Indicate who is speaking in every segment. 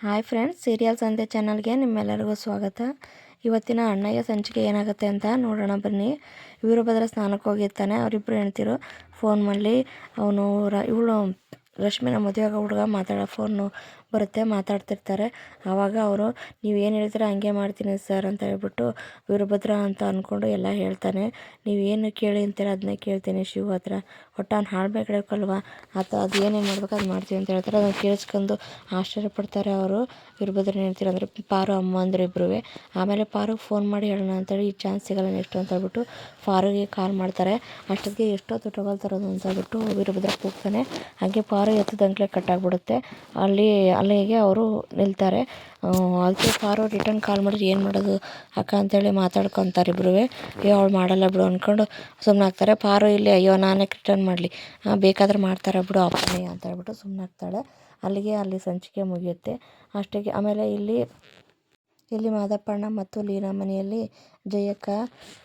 Speaker 1: Hi friends, serial ಸಂತೆ ಚಾನಲ್ಗೆ ನಿಮ್ಮೆಲ್ಲರಿಗೂ ಸ್ವಾಗತ. ಇವತ್ತಿನ ಅಣ್ಣಯ್ಯ ಸಂಚಿಕೆ ಏನಾಗುತ್ತೆ ಅಂತ ನೋಡೋಣ ಬನ್ನಿ. ವೀರಭದ್ರ ಸ್ನಾನಕ್ಕೆ ಹೋಗಿರ್ತಾನೆ. ಅವರಿಬ್ಬರು ಹೇಳ್ತಿರು ಫೋನ್ ಮಾಡಲಿ. ಅವನು ಇವಳು ರಶ್ಮಿನ ಆಗೋ ಹುಡುಗ ಮಾತಾಡೋ ಫೋನು ಬರುತ್ತೆ, ಮಾತಾಡ್ತಿರ್ತಾರೆ. ಆವಾಗ ಅವರು, ನೀವು ಏನು ಹೇಳ್ತೀರ, ಹಂಗೆ ಮಾಡ್ತೀನಿ ಸರ್ ಅಂತ ಹೇಳ್ಬಿಟ್ಟು ವೀರಭದ್ರ ಅಂತ ಅಂದ್ಕೊಂಡು ಎಲ್ಲ ಹೇಳ್ತಾನೆ. ನೀವು ಏನು ಕೇಳಿ ಅಂತೀರ ಅದನ್ನೇ ಕೇಳ್ತೀನಿ ಶಿವ ಹತ್ರ. ಒಟ್ಟು ಅವ್ನು ಹಾಳ್ಬೇಕಲ್ವ ಆತ ಅದು ಏನೇನು ಮಾಡ್ಬೇಕು ಅದು ಮಾಡ್ತೀವಿ ಅಂತ ಹೇಳ್ತಾರೆ. ಅದನ್ನು ಕೇಳಿಸ್ಕೊಂಡು ಆಶ್ಚರ್ಯ ಪಡ್ತಾರೆ ಅವರು. ವೀರಭದ್ರನ ಹೇಳ್ತೀರ ಅಂದರೆ, ಪಾರು, ಅಮ್ಮ ಅಂದ್ರೆ ಇಬ್ಬರೂ ಆಮೇಲೆ ಪಾರುಗೆ ಫೋನ್ ಮಾಡಿ ಹೇಳೋಣ ಅಂತೇಳಿ ಈ ಚಾನ್ಸ್ ಸಿಗಲ್ಲ ನೆಕ್ಸ್ಟ್ ಅಂತ ಹೇಳ್ಬಿಟ್ಟು ಪಾರುಗೆ ಕಾಲ್ ಮಾಡ್ತಾರೆ. ಅಷ್ಟೊತ್ತಿಗೆ ಎಷ್ಟೊತ್ತು ತರೋದು ಅಂತ ಹೇಳ್ಬಿಟ್ಟು ವೀರಭದ್ರ ಕೂಗ್ತಾನೆ. ಹಾಗೆ ಪಾರು ಎತ್ತದಂಕ್ಲೆ ಕಟ್ಟಾಗ್ಬಿಡುತ್ತೆ ಅಲ್ಲಿ ಅಲ್ಲಿಗೆ ಅವರು ನಿಲ್ತಾರೆ. ಅದಕ್ಕೆ ಪಾರು ರಿಟರ್ನ್ ಕಾಲ್ ಮಾಡಿದ್ರೆ ಏನು ಮಾಡೋದು? ಅಕ್ಕ ಅಂತೇಳಿ ಮಾತಾಡ್ಕೊತಾರೆ ಇಬ್ಬರೂ ಅಯ್ಯೋ, ಅವ್ಳು ಮಾಡಲ್ಲ ಬಿಡು ಅಂದ್ಕೊಂಡು ಸುಮ್ಮನಾಗ್ತಾರೆ ಪಾರು ಇಲ್ಲಿ, ಅಯ್ಯೋ, ನಾನೇ ರಿಟರ್ನ್ ಮಾಡಲಿ. ಬೇಕಾದ್ರೆ ಮಾಡ್ತಾರೆ ಬಿಡು ಅಪ್ಪನೇ ಅಂತ ಹೇಳ್ಬಿಟ್ಟು ಸುಮ್ಮನಾಗ್ತಾಳೆ ಅಲ್ಲಿಗೆ ಅಲ್ಲಿ ಸಂಚಿಕೆ ಮುಗಿಯುತ್ತೆ. ಅಷ್ಟಿಗೆ, ಆಮೇಲೆ ಇಲ್ಲಿ ಇಲ್ಲಿ ಮಾದಪ್ಪಣ್ಣ ಮತ್ತು ಲೀನಾ ಮನೆಯಲ್ಲಿ ಜಯಕ್ಕ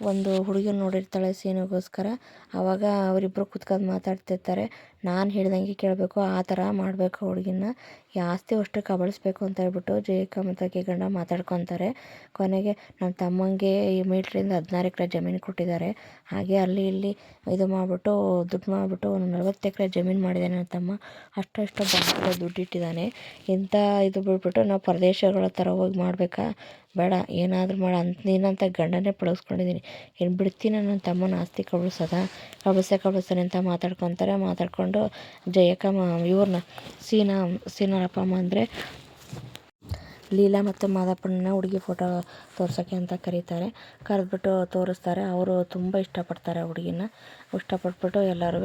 Speaker 1: ಒಂದು ಹುಡುಗಿನ ನೋಡಿರ್ತಾಳೆ ಸೀನಿಗೋಸ್ಕರ. ಅವಾಗ ಅವರಿಬ್ಬರು ಕುತ್ಕೊಂಡು ಮಾತಾಡ್ತಿರ್ತಾರೆ. ನಾನು ಹೇಳ್ದಂಗೆ ಕೇಳಬೇಕು, ಆ ಥರ ಮಾಡಬೇಕು ಹುಡುಗಿನ. ಜಾಸ್ತಿ ಅಷ್ಟು ಕಬಳಿಸ್ಬೇಕು ಅಂತ ಹೇಳ್ಬಿಟ್ಟು ಜಯಕ್ಕ ಮತ್ತು ಆಕೆ ಗಂಡ ಮಾತಾಡ್ಕೊತಾರೆ. ಕೊನೆಗೆ ನನ್ನ ತಮ್ಮಂಗೆ ಈ ಮೀಟ್ರಿಂದ ಹದಿನಾರು ಎಕರೆ ಜಮೀನು ಕೊಟ್ಟಿದ್ದಾರೆ. ಹಾಗೆ ಅಲ್ಲಿ ಇಲ್ಲಿ ಇದು ಮಾಡಿಬಿಟ್ಟು, ದುಡ್ಡು ಮಾಡಿಬಿಟ್ಟು ಒಂದು ನಲವತ್ತು ಎಕರೆ ಜಮೀನು ಮಾಡಿದ್ದಾನೆ ನನ್ನ ತಮ್ಮ. ಅಷ್ಟಷ್ಟು ಅಷ್ಟು ಬ್ಯಾಂಕಲ್ಲಿ ದುಡ್ಡು ಇಟ್ಟಿದ್ದಾನೆ. ಇಂಥ ಇದು ಬಿಟ್ಬಿಟ್ಟು ನಾವು ಪ್ರದೇಶಗಳ ಥರ ಹೋಗಿ ಮಾಡಬೇಕಾ? ಬೇಡ, ಏನಾದರೂ ಮಾಡು ಅಂತ ನೀನಂತ ಗಂಡನೇ ಪಳಗಿಸ್ಕೊಂಡಿದ್ದೀನಿ. ಇನ್ನು ಬಿಡ್ತೀನಿ ನನ್ನ ತಮ್ಮನ ಆಸ್ತಿ ಕಬಳಿಸೋದ? ಕಬಳಿಸೇ ಕಬಳಿಸ್ತಾನೆ ಅಂತ ಮಾತಾಡ್ಕೊತಾರೆ. ಮಾತಾಡಿಕೊಂಡು ಜಯಕ್ಕ ಇವ್ರನ್ನ, ಸೀನಾ, ಸೀನಾರಪ್ಪ ಅಮ್ಮ ಅಂದರೆ ಲೀಲಾ ಮತ್ತು ಮಾದಪ್ಪನ ಹುಡುಗಿ ಫೋಟೋ ತೋರ್ಸೋಕ್ಕೆ ಅಂತ ಕರೀತಾರೆ. ಕರೆದ್ಬಿಟ್ಟು ತೋರಿಸ್ತಾರೆ. ಅವರು ತುಂಬ ಇಷ್ಟಪಡ್ತಾರೆ ಹುಡುಗಿನ. ಇಷ್ಟಪಟ್ಬಿಟ್ಟು ಎಲ್ಲರೂ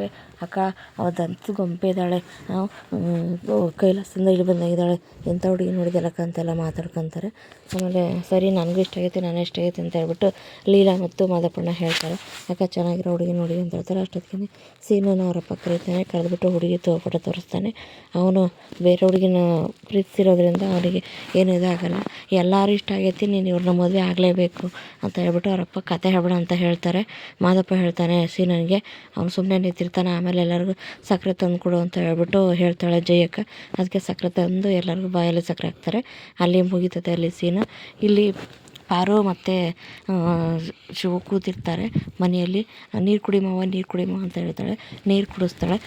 Speaker 1: ಅಕ್ಕ ಅವಳಂತೂ ಗೊಂಬೆ ಇದ್ದಾಳೆ ಕೈಲಾಸದಿಂದ ಇಲ್ಲಿ ಬಂದಾಗಿದ್ದಾಳೆ ಎಂಥ ಹುಡುಗಿ ನೋಡಿದೆಲ್ಲಕ್ಕ ಅಂತೆಲ್ಲ ಮಾತಾಡ್ಕೊತಾರೆ. ಆಮೇಲೆ, ಸರಿ, ನನಗೂ ಇಷ್ಟ ಆಗೈತೆ, ನಾನು ಇಷ್ಟ ಆಗೈತೆ ಅಂತ ಹೇಳ್ಬಿಟ್ಟು ಲೀಲಾ ಮತ್ತು ಮಾದಪ್ಪಣ್ಣ ಹೇಳ್ತಾರೆ. ಅಕ್ಕ, ಚೆನ್ನಾಗಿರೋ ಹುಡುಗಿ ನೋಡಿ ಅಂತ ಹೇಳ್ತಾರೆ. ಅಷ್ಟೊತ್ತಿಗೆ ಸೀನನ್ನು ಅವರಪ್ಪ ಕರೀತಾನೆ, ಕರೆದ್ಬಿಟ್ಟು ಹುಡುಗಿ ತೋ ಫೋಟೋ ತೋರಿಸ್ತಾನೆ. ಅವನು ಬೇರೆ ಹುಡುಗಿನ ಪ್ರೀತಿಸಿರೋದ್ರಿಂದ ಅವನಿಗೆ ಏನು ಇದಾಗಲ್ಲ. ಎಲ್ಲರೂ ಇಷ್ಟ ಆಗೈತಿ, ನೀನು ಇವ್ರನ್ನ ಮದುವೆ ಆಗಲೇಬೇಕು ಅಂತ ಹೇಳ್ಬಿಟ್ಟು ಅವರಪ್ಪ ಕತೆ ಹೇಳ್ಬೇಡ ಅಂತ ಹೇಳ್ತಾರೆ. ಮಾದಪ್ಪ ಹೇಳ್ತಾನೆ, ಸೀನನಿಗೆ ಅವ್ನು ಸುಮ್ಮನೆ ನಿಂತಿರ್ತಾನೆ, ಆಮೇಲೆ ಎಲ್ಲರಿಗೂ ಸಕ್ಕರೆ ತಂದು ಕೊಡು ಅಂತ ಹೇಳ್ಬಿಟ್ಟು ಹೇಳ್ತಾಳೆ ಜಯಕ್ಕ. ಅದಕ್ಕೆ ಸಕ್ಕರೆ ತಂದು ಎಲ್ಲರಿಗೂ ಬಾಯಲ್ಲಿ ಸಕ್ಕರೆ ಹಾಕ್ತಾರೆ. ಅಲ್ಲಿ ಮುಗಿತದೆ ಅಲ್ಲಿ ಸೀನು. ಇಲ್ಲಿ ಪಾರು ಮತ್ತು ಶಿವ ಕೂತಿರ್ತಾರೆ ಮನೆಯಲ್ಲಿ. ನೀರು ಕುಡಿ ಮಾವ ನೀರು ಕುಡಿಮವ ಅಂತ ಹೇಳ್ತಾಳೆ. ನೀರು ಕುಡಿಸ್ತಾಳೆ.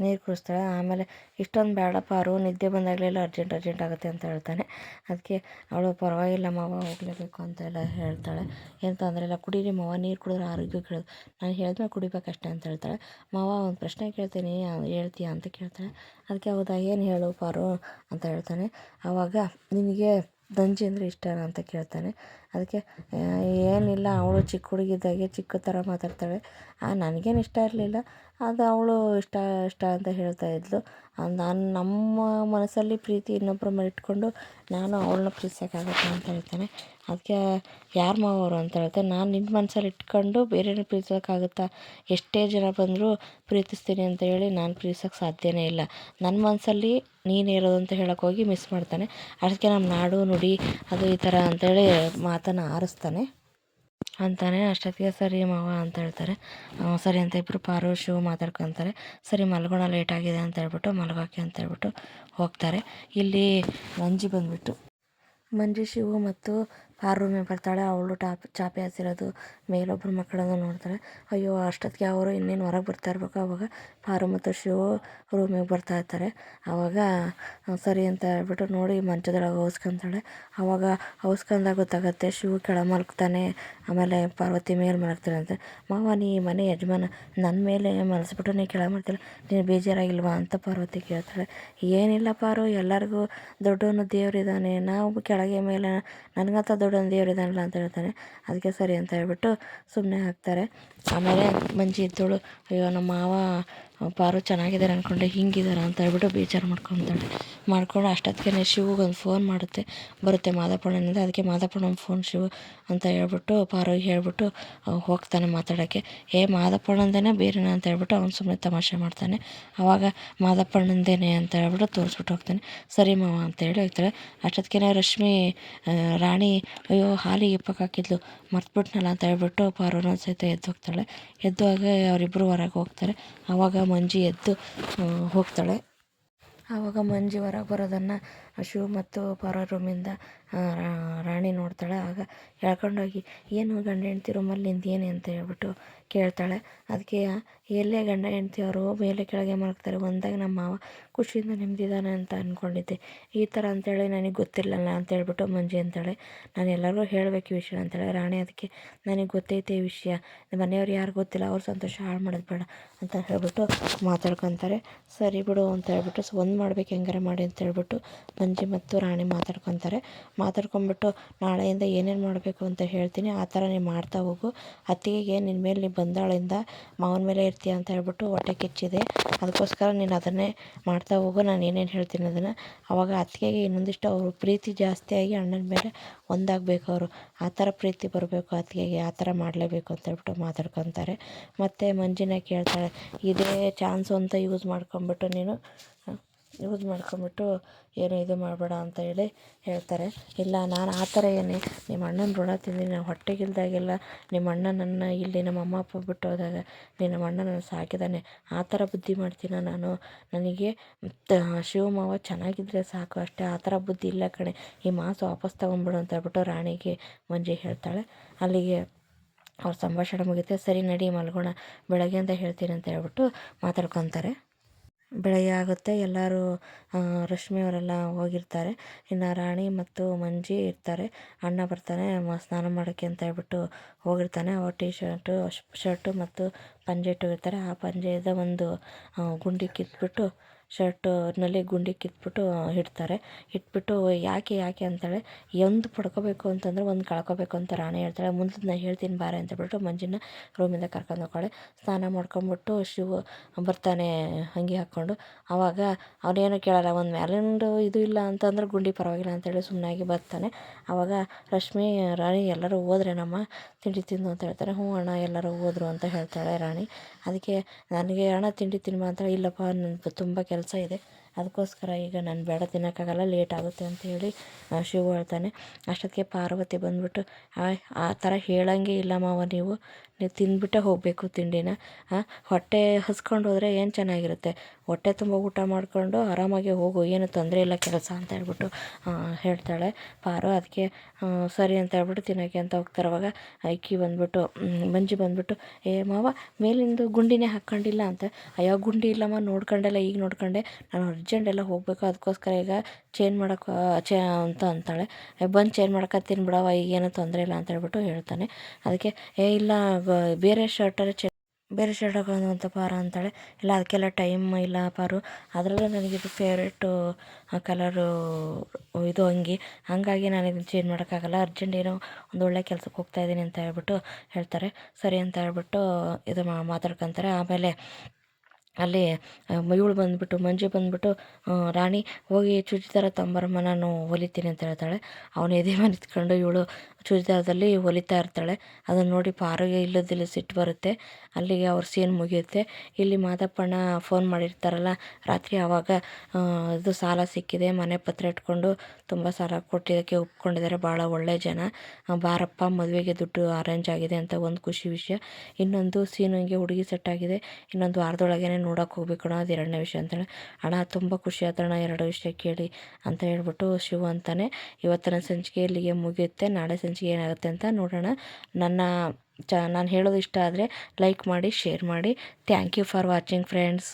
Speaker 1: ನೀರು ಕುಡಿಸ್ತಾಳೆ ಆಮೇಲೆ ಇಷ್ಟೊಂದು ಬೇಡಪ್ಪ ಪಾರು ನಿದ್ದೆ ಬಂದಾಗಲೆಲ್ಲ ಅರ್ಜೆಂಟ್ ಅರ್ಜೆಂಟ್ ಆಗುತ್ತೆ ಅಂತ ಹೇಳ್ತಾನೆ. ಅದಕ್ಕೆ ಅವಳು ಪರವಾಗಿಲ್ಲ ಮಾವ, ಹೋಗಲೇಬೇಕು ಅಂತೆಲ್ಲ ಹೇಳ್ತಾಳೆ. ಏನು ತೊಂದರೆ ಇಲ್ಲ, ಕುಡೀರಿ ಮಾವ, ನೀರು ಕುಡಿದ್ರೆ ಆರೋಗ್ಯ ಕೇಳೋದು ನಾನು ಹೇಳಿದ್ಮೇಲೆ ಕುಡಿಬೇಕಷ್ಟೇ ಅಂತ ಹೇಳ್ತಾಳೆ. ಮಾವ ಒಂದು ಪ್ರಶ್ನೆ ಕೇಳ್ತೀನಿ ಹೇಳ್ತೀಯ ಅಂತ ಕೇಳ್ತಾಳೆ. ಅದಕ್ಕೆ ಹೌದಾ, ಏನು ಹೇಳು ಪಾರು ಅಂತ ಹೇಳ್ತಾನೆ. ಆವಾಗ ನಿನಗೆ ದಂಜಿ ಅಂದರೆ ಇಷ್ಟನಾ ಅಂತ ಕೇಳ್ತಾನೆ. ಅದಕ್ಕೆ ಏನಿಲ್ಲ, ಅವಳು ಚಿಕ್ಕ ಹುಡುಗಿದ್ದಾಗೆ ಚಿಕ್ಕ ಥರ ಮಾತಾಡ್ತಾಳೆ. ನನಗೇನು ಇಷ್ಟ ಇರಲಿಲ್ಲ. ಅದು ಅವಳು ಇಷ್ಟ ಇಷ್ಟ ಅಂತ ಹೇಳ್ತಾ ಇದ್ಳು ನಾನು ನಮ್ಮ ಮನಸ್ಸಲ್ಲಿ ಪ್ರೀತಿ ಇನ್ನೊಬ್ಬರ ಮೇಲೆ ಇಟ್ಕೊಂಡು ನಾನು ಅವಳನ್ನ ಪ್ರೀತಿಸೋಕ್ಕಾಗತ್ತಾ ಅಂತ ಹೇಳ್ತಾನೆ. ಅದಕ್ಕೆ ಯಾರು ಅವರು ಅಂತ ಹೇಳ್ತಾರೆ, ನಾನು ನಿನ್ನ ಮನ್ಸಲ್ಲಿ ಇಟ್ಕೊಂಡು ಬೇರೆಯವ್ರನ್ನ ಪ್ರೀತಿಸೋಕ್ಕಾಗುತ್ತಾ? ಎಷ್ಟೇ ಜನ ಬಂದರೂ ಪ್ರೀತಿಸ್ತೀನಿ ಅಂತ ಹೇಳಿ ನಾನು ಪ್ರೀತಿಸೋಕ್ಕೆ ಸಾಧ್ಯವೇ ಇಲ್ಲ. ನನ್ನ ಮನಸ್ಸಲ್ಲಿ ನೀನು ಇರೋದು ಅಂತ ಹೇಳೋಕೆ ಹೋಗಿ ಮಿಸ್ ಮಾಡ್ತಾನೆ. ಅದಕ್ಕೆ ನಮ್ಮ ನಾಡು, ನುಡಿ ಅದು ಈ ಥರ ಅಂತೇಳಿ ಮಾತನ್ನು ಆರಿಸ್ತಾನೆ. ಅಂತಾನೆ ಅಷ್ಟೊತ್ತಿಗೆ ಸರಿ ಮಾವ ಅಂತ ಹೇಳ್ತಾರೆ. ಸರಿ ಅಂತ ಇಬ್ಬರು ಪಾರು, ಶಿವ ಮಾತಾಡ್ಕೊತಾರೆ. ಸರಿ ಮಲ್ಗೋಣ ಲೇಟ್ ಆಗಿದೆ ಅಂತ ಹೇಳ್ಬಿಟ್ಟು ಮಲ್ಗೋಕೆ ಅಂತ ಹೇಳ್ಬಿಟ್ಟು ಹೋಗ್ತಾರೆ. ಇಲ್ಲಿ ಮಂಜು ಬಂದ್ಬಿಟ್ಟು. ಮಂಜು, ಶಿವು ಮತ್ತು ಆ ರೂಮಿಗೆ ಬರ್ತಾಳೆ, ಅವಳು ಟಾಪ್, ಚಾಪೆ ಹಾಸಿರೋದು ಮೇಲೊಬ್ಬರು ಮಕ್ಕಳನ್ನು ನೋಡ್ತಾಳೆ. ಅಯ್ಯೋ, ಅಷ್ಟೊತ್ತಿಗೆ ಅವರು ಇನ್ನೇನು ಹೊರಗೆ ಬರ್ತಾ ಇರಬೇಕು? ಅವಾಗ ಪಾರು ಮತ್ತು ಶಿವು ರೂಮಿಗೆ ಬರ್ತಾ ಇರ್ತಾರೆ. ಅವಾಗ ಸರಿ ಅಂತ ಹೇಳ್ಬಿಟ್ಟು ನೋಡಿ ಮಂಚದೊಳಗೆ ಔಸ್ಕೊಂತಾಳೆ ಅವಾಗ ಹೌಸ್ಕೊಂಡಾಗ ಗೊತ್ತಾಗುತ್ತೆ, ಶಿವು ಕೆಳ ಮಲಗ್ತಾನೆ, ಆಮೇಲೆ ಪಾರ್ವತಿ ಮೇಲೆ ಮಲಗ್ತಾಳೆ ಅಂತ. ಮಾವ, ನೀ ಮನೆ ಯಜಮಾನ ನನ್ನ ಮೇಲೆ ಮಲಸ್ಬಿಟ್ಟು ನೀ ಕೆಳ ನೀನು ಬೇಜಾರಾಗಿಲ್ವಾ? ಅಂತ ಪಾರ್ವತಿ ಕೇಳ್ತಾಳೆ. ಏನಿಲ್ಲ ಪಾರು, ಎಲ್ಲರಿಗೂ ದೊಡ್ಡವನು ದೇವರಿದ್ದಾನೆ ನಾವು ಕೆಳಗೆ ಮೇಲೆ, ನನಗಂತ ದೊಡ್ಡ ದೊಡ್ಡವನು ಹೇಳಿದಾನಲ್ಲ ಅಂತ ಹೇಳ್ತಾನೆ ಅದಕ್ಕೆ ಸರಿ ಅಂತ ಹೇಳ್ಬಿಟ್ಟು ಸುಮ್ಮನೆ ಹಾಕ್ತಾರೆ. ಆಮೇಲೆ ಮಂಜು ಇದ್ದೋಳು, ಅಯ್ಯೋ, ನಮ್ಮ ಮಾವ ಪಾರು ಚೆನ್ನಾಗಿದ್ದಾರೆ ಅಂದ್ಕೊಂಡೆ ಹಿಂಗಿದ್ದಾರೆ ಅಂತ ಹೇಳ್ಬಿಟ್ಟು ಬೇಜಾರು ಮಾಡ್ಕೊತಾಳೆ. ಮಾಡ್ಕೊಂಡು ಅಷ್ಟೊತ್ತಿಗೆ ಶಿವಗೆ ಒಂದು ಫೋನ್ ಮಾಡುತ್ತೆ. ಬರುತ್ತೆ ಮಾದಪ್ಪಣ್ಣನಿಂದ ಅದಕ್ಕೆ ಮಾದಪ್ಪಣ್ಣ ಫೋನ್ ಶಿವ ಅಂತ ಹೇಳ್ಬಿಟ್ಟು ಪಾರುಗೆ ಹೇಳ್ಬಿಟ್ಟು ಹೋಗ್ತಾನೆ ಮಾತಾಡೋಕ್ಕೆ. ಏ, ಮಾದಪ್ಪಣ್ಣಂದೇನೆ ಬೇರೆನಾ ಅಂತ ಹೇಳ್ಬಿಟ್ಟು ಅವ್ನು ಸುಮ್ಮನೆ ತಮಾಷೆ ಮಾಡ್ತಾನೆ. ಆವಾಗ ಮಾದಪ್ಪಣ್ಣಂದೇನೆ ಅಂತ ಹೇಳ್ಬಿಟ್ಟು ತೋರಿಸ್ಬಿಟ್ಟು ಹೋಗ್ತಾನೆ. ಸರಿ ಮಾವ ಅಂತೇಳಿ ಹೋಗ್ತಾಳೆ. ಅಷ್ಟೊತ್ತಿಗೆ ರಶ್ಮಿ ರಾಣಿ, ಅಯ್ಯೋ, ಹಾಲಿಗೆ ಹಾಕಿದ್ಲು, ಮರ್ತ್ಬಿಟ್ನಲ್ಲ ಅಂತ ಹೇಳ್ಬಿಟ್ಟು ಪಾರುನ ಸಹಿತ ಎದ್ದು ಹೋಗ್ತಾಳೆ. ಎದ್ದು ಆಗ ಅವರಿಬ್ಬರು ಹೊರಗೆ ಹೋಗ್ತಾರೆ. ಆವಾಗ ಮಂಜು ಎದ್ದು ಹೋಗ್ತಾಳೆ. ಆವಾಗ ಮಂಜು ಹೊರಗೆ ಬರೋದನ್ನು ಶಿವ ಮತ್ತು ಪಾರ್ವ ರೂಮಿಂದ ರಾಣಿ ನೋಡ್ತಾಳೆ. ಆಗ ಎಳ್ಕೊಂಡೋಗಿ ಏನು ಗಂಡ ಹೆಂಡ್ತಿ ರೂಮಲ್ಲಿ ಏನು? ಅಂತ ಹೇಳ್ಬಿಟ್ಟು ಕೇಳ್ತಾಳೆ. ಅದಕ್ಕೆ, ಎಲ್ಲೇ ಗಂಡ ಹೆಂಡ್ತಿ ಅವರು ಮೇಲೆ ಕೆಳಗೆ ಮಲಗ್ತಾರೆ. ಒಂದಾಗ ನಮ್ಮ ಮಾವ ಖುಷಿಯಿಂದ ನೆಮ್ಮದಿದಾನೆ ಅಂತ ಅಂದ್ಕೊಂಡಿದ್ದೆ ಈ ಥರ ಅಂತೇಳಿ ನನಗೆ ಗೊತ್ತಿರಲಿಲ್ಲ ಅಂತ ಹೇಳ್ಬಿಟ್ಟು ಮಂಜು ಅಂತಾಳೆ. ನಾನು ಎಲ್ಲರಿಗೂ ಹೇಳಬೇಕು ಈ ವಿಷಯ ಅಂತಾಳೆ ರಾಣಿ ಅದಕ್ಕೆ, ನನಗೆ ಗೊತ್ತೈತೆ ಈ ವಿಷಯ. ಮನೆಯವ್ರು ಯಾರು ಗೊತ್ತಿಲ್ಲ. ಅವ್ರ ಸಂತೋಷ ಹಾಳು ಮಾಡೋದು ಬೇಡ ಅಂತ ಹೇಳ್ಬಿಟ್ಟು ಮಾತಾಡ್ಕೊತಾರೆ. ಸರಿ ಬಿಡು ಅಂತ ಹೇಳ್ಬಿಟ್ಟು, ಒಂದು ಮಾಡ್ಬೇಕು ಹೆಂಗಾರ ಮಾಡಿ ಅಂತ ಹೇಳ್ಬಿಟ್ಟು ಮಂಜು ಮತ್ತು ರಾಣಿ ಮಾತಾಡ್ಕೊತಾರೆ. ಮಾತಾಡ್ಕೊಂಬಿಟ್ಟು ನಾಳೆಯಿಂದ ಏನೇನು ಮಾಡಬೇಕು ಅಂತ ಹೇಳ್ತೀನಿ. ಆ ಥರ ನೀನು ಮಾಡ್ತಾ ಹೋಗು. ಅತ್ತಿಗೆಗೆ ನಿನ್ನ ಮೇಲೆ ನೀನು ಬಂದಾಳಿಂದ ಮಾವನ ಮೇಲೆ ಇರ್ತೀಯ ಅಂತ ಹೇಳ್ಬಿಟ್ಟು ಹೊಟ್ಟೆ ಕಿಚ್ಚಿದೆ. ಅದಕ್ಕೋಸ್ಕರ ನೀನು ಅದನ್ನೇ ಮಾಡ್ತಾ ಹೋಗು. ನಾನು ಏನೇನು ಹೇಳ್ತೀನಿ ಅದನ್ನು. ಆವಾಗ ಅತ್ತಿಗೆಗೆ ಇನ್ನೊಂದಿಷ್ಟು ಅವರು ಪ್ರೀತಿ ಜಾಸ್ತಿಯಾಗಿ ಅಣ್ಣನ ಮೇಲೆ ಒಂದಾಗಬೇಕು ಅವರು. ಆ ಥರ ಪ್ರೀತಿ ಬರಬೇಕು ಅತ್ತಿಗೆಗೆ. ಆ ಥರ ಮಾಡಲೇಬೇಕು ಅಂತ ಹೇಳ್ಬಿಟ್ಟು ಮಾತಾಡ್ಕೊತಾರೆ. ಮತ್ತು ಮಂಜಿನ ಕೇಳ್ತಾಳೆ, ಇದೇ ಚಾನ್ಸು ಅಂತ ಯೂಸ್ ಮಾಡ್ಕೊಂಬಿಟ್ಟು ನೀನು ಯೂಸ್ ಮಾಡ್ಕೊಂಬಿಟ್ಟು ಏನು ಇದು ಮಾಡಬೇಡ ಅಂತ ಹೇಳಿ ಹೇಳ್ತಾರೆ. ಇಲ್ಲ, ನಾನು ಆ ಥರ ಏನೇ, ನಿಮ್ಮ ಅಣ್ಣನ ಋಣ ತಿಂದಿನಿ ನಾನು ಹೊಟ್ಟೆಗಿಲ್ದಾಗೆಲ್ಲ ನಿಮ್ಮ ಅಣ್ಣ ನನ್ನ ಇಲ್ಲಿ ನಮ್ಮ ಅಮ್ಮ ಅಪ್ಪ ಬಿಟ್ಟು ಹೋದಾಗ ನೀನು ನಮ್ಮ ಅಣ್ಣ ನನ್ನ ಸಾಕಿದ್ದಾನೆ ಆ ಥರ ಬುದ್ಧಿ ಮಾಡ್ತೀನ ನಾನು? ನನಗೆ ಶಿವಮಾವ ಚೆನ್ನಾಗಿದ್ದರೆ ಸಾಕು, ಅಷ್ಟೇ ಆ ಥರ ಬುದ್ಧಿ ಇಲ್ಲ ಕಣೆ. ಈ ಮಾಸು ವಾಪಸ್ ತೊಗೊಂಬಿಡು ಅಂತ ಹೇಳ್ಬಿಟ್ಟು ರಾಣಿಗೆ ಮಂಜೆ ಹೇಳ್ತಾಳೆ. ಅಲ್ಲಿಗೆ ಅವ್ರ ಸಂಭಾಷಣೆ ಮುಗಿಯುತ್ತೆ ಸರಿ ನಡಿ ಮಲ್ಗೋಣ, ಬೆಳಗ್ಗೆ ಅಂತ ಹೇಳ್ತೀನಿ ಅಂತ ಹೇಳ್ಬಿಟ್ಟು ಮಾತಾಡ್ಕೊತಾರೆ. ಬೆಳಗ್ಗೆ ಆಗುತ್ತೆ. ಎಲ್ಲರೂ ರಶ್ಮಿ ಅವರೆಲ್ಲ ಹೋಗಿರ್ತಾರೆ. ಇನ್ನು ರಾಣಿ ಮತ್ತು ಮಂಜು ಇರ್ತಾರೆ. ಅಣ್ಣ ಬರ್ತಾನೆ, ಮ, ಸ್ನಾನ ಮಾಡೋಕ್ಕೆ ಅಂತ ಹೇಳ್ಬಿಟ್ಟು ಹೋಗಿರ್ತಾನೆ. ಅವ ಟೀ ಶರ್ಟು ಶರ್ಟು ಮತ್ತು ಪಂಚೆ ಇಟ್ಟಿರ್ತಾರೆ. ಆ ಪಂಚೆಯಿಂದ ಒಂದು ಗುಂಡಿ ಕಿತ್ಬಿಟ್ಟು ಶರ್ಟ್ನಲ್ಲಿ ಗುಂಡಿ ಕಿತ್ಬಿಟ್ಟು ಇಡ್ತಾರೆ. ಇಟ್ಬಿಟ್ಟು ಯಾಕೆ ಯಾಕೆ ಅಂತಾಳೆ ಒಂದು ಪಡ್ಕೋಬೇಕು ಅಂತಂದ್ರೆ ಒಂದು ಕಳ್ಕೋಬೇಕು ಅಂತ ರಾಣಿ ಹೇಳ್ತಾಳೆ. ಮುಂದೆ ನಾನು ಹೇಳ್ತೀನಿ ಬಾರೆ ಅಂತ ಹೇಳ್ಬಿಟ್ಟು ಮಂಜುನ ರೂಮಿಂದ ಕರ್ಕೊಂಡು ಹೋಗ್ತಾಳೆ. ಸ್ನಾನ ಮಾಡ್ಕೊಂಬಿಟ್ಟು ಶಿವ ಬರ್ತಾನೆ ಅಂಗಿ ಹಾಕ್ಕೊಂಡು. ಆವಾಗ ಅವನೇನು ಕೇಳಲ್ಲ, ಒಂದು ಮ್ಯಾಲಿಂದು ಇದು ಇಲ್ಲ ಅಂತಂದ್ರೆ ಗುಂಡಿ ಪರವಾಗಿಲ್ಲ ಅಂತೇಳಿ ಸುಮ್ಮನಾಗಿ ಬರ್ತಾನೆ. ಆವಾಗ ರಶ್ಮಿ, ರಾಣಿ, ಎಲ್ಲರೂ ಹೋದ್ರೇನಮ್ಮ ತಿಂಡಿ ತಿಂದು ಅಂತ ಹೇಳ್ತಾರೆ. ಹ್ಞೂ ಅಣ್ಣ, ಎಲ್ಲರೂ ಹೋದ್ರು ಅಂತ ಹೇಳ್ತಾಳೆ ರಾಣಿ. ಅದಕ್ಕೆ, ನನಗೆ ಅಣ್ಣ ತಿಂಡಿ ತಿನ್ನುವ ಅಂತ ಇಲ್ಲಪ್ಪ ನನಗೆ ತುಂಬ ಕೆಲಸ ಇದೆ. ಅದಕ್ಕೋಸ್ಕರ ಈಗ ನಾನು ಬೇಡ ತಿನ್ನೋಕ್ಕಾಗಲ್ಲ ಲೇಟ್ ಆಗುತ್ತೆ ಅಂತ ಹೇಳಿ ಶಿವು ಹೇಳ್ತಾನೆ. ಅಷ್ಟೊತ್ತಿಗೆ ಪಾರ್ವತಿ ಬಂದುಬಿಟ್ಟು ಆ ಥರ ಹೇಳೋಂಗೆ ಇಲ್ಲ ಮಾವ ನೀವು. ನೀವು ತಿಂದ್ಬಿಟ್ಟೇ ಹೋಗಬೇಕು ತಿಂಡಿನ ಹೊಟ್ಟೆ ಹಸ್ಕೊಂಡು ಹೋದರೆ ಏನು ಚೆನ್ನಾಗಿರುತ್ತೆ? ಹೊಟ್ಟೆ ತುಂಬ ಊಟ ಮಾಡಿಕೊಂಡು ಆರಾಮಾಗಿ ಹೋಗು, ಏನು ತೊಂದರೆ ಇಲ್ಲ ಕೆಲಸ ಅಂತ ಹೇಳ್ಬಿಟ್ಟು ಹೇಳ್ತಾಳೆ. ಪಾರು ಅದಕ್ಕೆ ಸರಿ ಅಂತ ಹೇಳ್ಬಿಟ್ಟು ತಿನ್ನೋಕೆ ಅಂತ ಹೋಗ್ತಾರೆ. ಅವಾಗ ಐಕಿ ಬಂದ್ಬಿಟ್ಟು ಮಂಜು ಬಂದ್ಬಿಟ್ಟು, ಏ, ಮಾವ, ಮೇಲಿಂದು ಗುಂಡಿನೇ ಹಾಕ್ಕೊಂಡಿಲ್ಲ ಅಂತ. ಅಯ್ಯೋ, ಗುಂಡಿ ಇಲ್ಲಮ್ಮ, ನೋಡ್ಕೊಂಡೆಲ್ಲ, ಈಗ ನೋಡ್ಕೊಂಡೆ. ನಾನು ಅರ್ಜೆಂಟ್ ಎಲ್ಲ ಹೋಗಬೇಕು, ಅದಕ್ಕೋಸ್ಕರ ಈಗ ಚೇಂಜ್ ಮಾಡೋಕೆ ಚೇ ಅಂತ ಅಂತಾಳೆ. ಬಂದು ಚೇಂಜ್ ಮಾಡ್ಕೊತೀನಿ ಬಿಡವ ಈಗೇನು ತೊಂದರೆ ಇಲ್ಲ ಅಂತ ಹೇಳ್ಬಿಟ್ಟು ಹೇಳ್ತಾನೆ. ಅದಕ್ಕೆ, ಏ, ಇಲ್ಲ ಬೇರೆ ಶರ್ಟಲ್ಲಿ ಚೇ ಬೇರೆ ಶರ್ಟ್ ಹಾಕೊಂಡು ಪಾರು ಅಂತಾಳೆ. ಇಲ್ಲ, ಅದಕ್ಕೆಲ್ಲ ಟೈಮ್ ಇಲ್ಲ ಪಾರು. ಅದರಲ್ಲೂ ನನಗಿದು ಫೇವ್ರೇಟು ಕಲರು ಇದು ಅಂಗಿ. ಹಾಗಾಗಿ ನಾನು ಇದನ್ನು ಚೇಂಜ್ ಮಾಡೋಕ್ಕಾಗಲ್ಲ. ಅರ್ಜೆಂಟ್ ಏನೋ ಒಂದು ಒಳ್ಳೆ ಕೆಲಸಕ್ಕೆ ಹೋಗ್ತಾ ಇದ್ದೀನಿ ಅಂತ ಹೇಳ್ಬಿಟ್ಟು ಹೇಳ್ತಾರೆ. ಸರಿ ಅಂತ ಹೇಳ್ಬಿಟ್ಟು ಇದು ಮಾತಾಡ್ಕೊಂತಾರೆ. ಆಮೇಲೆ ಅಲ್ಲಿ ಇವಳು ಬಂದುಬಿಟ್ಟು, ಮಂಜು ಬಂದುಬಿಟ್ಟು ರಾಣಿ, ಹೋಗಿ ಚೂಡಿದಾರ ತಂಬರಮ್ಮ ನಾನು ಹೊಲಿತೀನಿ ಅಂತ ಹೇಳ್ತಾಳೆ. ಅವನು ಎದೆ ಮೇಲೆ ನಿಂತ್ಕೊಂಡು ಇವಳು ಚೂಡಿದಾರದಲ್ಲಿ ಹೊಲಿತಾ ಇರ್ತಾಳೆ. ಅದನ್ನು ನೋಡಿ ಪಾರುಗೆ ಇಲ್ಲದಿಲ್ಲ ಸಿಟ್ಟು ಬರುತ್ತೆ. ಅಲ್ಲಿಗೆ ಅವ್ರ ಸೀನ್ ಮುಗಿಯುತ್ತೆ. ಇಲ್ಲಿ ಮಾದಪ್ಪಣ್ಣ ಫೋನ್ ಮಾಡಿರ್ತಾರಲ್ಲ, ರಾತ್ರಿ ಆವಾಗ ಇದು ಸಾಲ ಸಿಕ್ಕಿದೆ, ಮನೆ ಪತ್ರ ಇಟ್ಕೊಂಡು ತುಂಬ ಸಾಲ ಕೊಟ್ಟಿದ್ದಕ್ಕೆ ಒಪ್ಕೊಂಡಿದ್ದಾರೆ. ಭಾಳ ಒಳ್ಳೆ ಜನ. ಬಾರಪ್ಪ, ಮದುವೆಗೆ ದುಡ್ಡು ಅರೇಂಜ್ ಆಗಿದೆ ಅಂತ ಒಂದು ಖುಷಿ ವಿಷಯ. ಇನ್ನೊಂದು ಸೀನುಗೆ ಹುಡುಗಿ ಸೆಟ್ ಆಗಿದೆ. ಇನ್ನೊಂದು ವಾರದೊಳಗೇ ನೋಡೋಕೆ ಹೋಗ್ಬೇಕು ಅಣ್ಣ ಅದು ಎರಡನೇ ವಿಷಯ ಅಂತೇಳಿ. ಅಣ್ಣ, ತುಂಬ ಖುಷಿ ಆಯ್ತಣ್ಣ ಎರಡು ವಿಷಯ ಕೇಳಿ ಅಂತ ಹೇಳ್ಬಿಟ್ಟು ಶಿವ ಅಂತಾನೆ, ಇವತ್ತಿನ ಸಂಚಿಕೆ ಇಲ್ಲಿಗೆ ಮುಗಿಯುತ್ತೆ. ನಾಳೆ ಸಂಚಿಕೆ ಏನಾಗುತ್ತೆ ಅಂತ ನೋಡೋಣ. ನನ್ನ ಚ, ನಾನು ಹೇಳೋದು ಇಷ್ಟ ಆದರೆ ಲೈಕ್ ಮಾಡಿ ಶೇರ್ ಮಾಡಿ. Thank you for watching friends